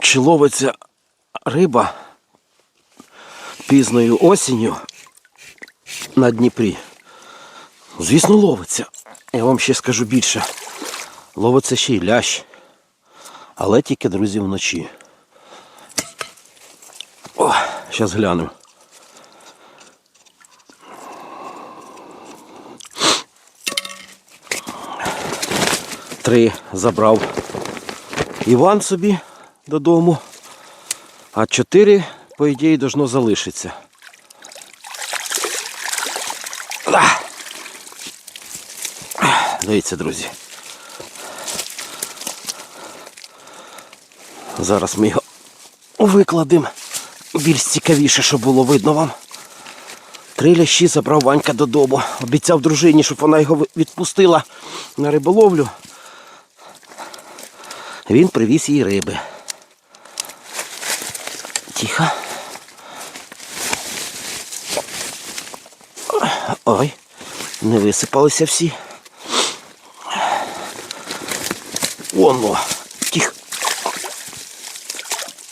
чи ловиться риба пізною осінню на Дніпрі. Звісно, ловиться. Я вам ще скажу більше. Ловиться ще й лящ. Але тільки, друзі, вночі. О, зараз глянемо. Три забрав Іван собі додому, а чотири, по ідеї, должно залишитися. Дивіться, друзі. Зараз ми його викладемо більш цікавіше, щоб було видно вам. Три лящі забрав Ванька додому. Обіцяв дружині, щоб вона його відпустила на риболовлю. Він привіз їй риби. Тихо. Ой, не висипалися всі. Воно. Тихо.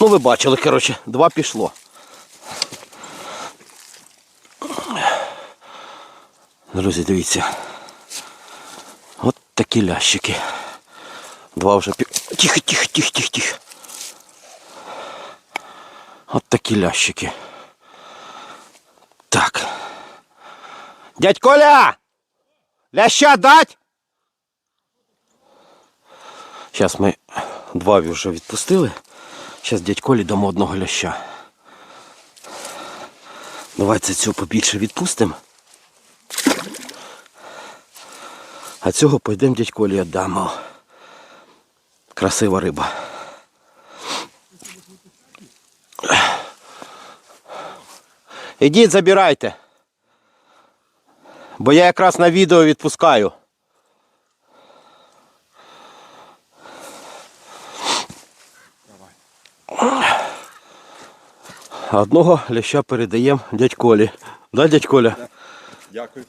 Ну, ви бачили, коротше, два пішло. Друзі, дивіться. От такі лящики. Два вже пі... Тихо, тихо, тихо, тихо, тихо. От такі лящики. Так. Дядь Коля! Ляща дать! Зараз ми два вже відпустили. Зараз дядь Колі дамо одного ляща. Давайте цього побільше відпустимо. А цього пойдемо дядь Колі віддамо. Красива риба. Ідіть, забирайте. Бо я якраз на відео відпускаю. Одного ляща передаємо дядь Колі. Да, дядь Коля? Дякую.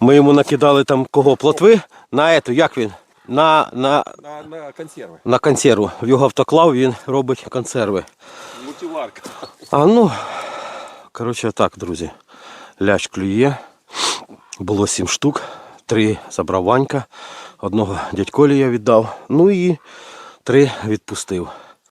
Ми йому накидали там кого плотви на ету, як він? На, на, На, на консерви. на консерву. В його автоклав він робить консерви. Мультиварка. А ну, коротше так, друзі. Лящ клює. Було сім штук. Три забрав Ванька. Одного дядь Колі я віддав. Ну і три відпустив.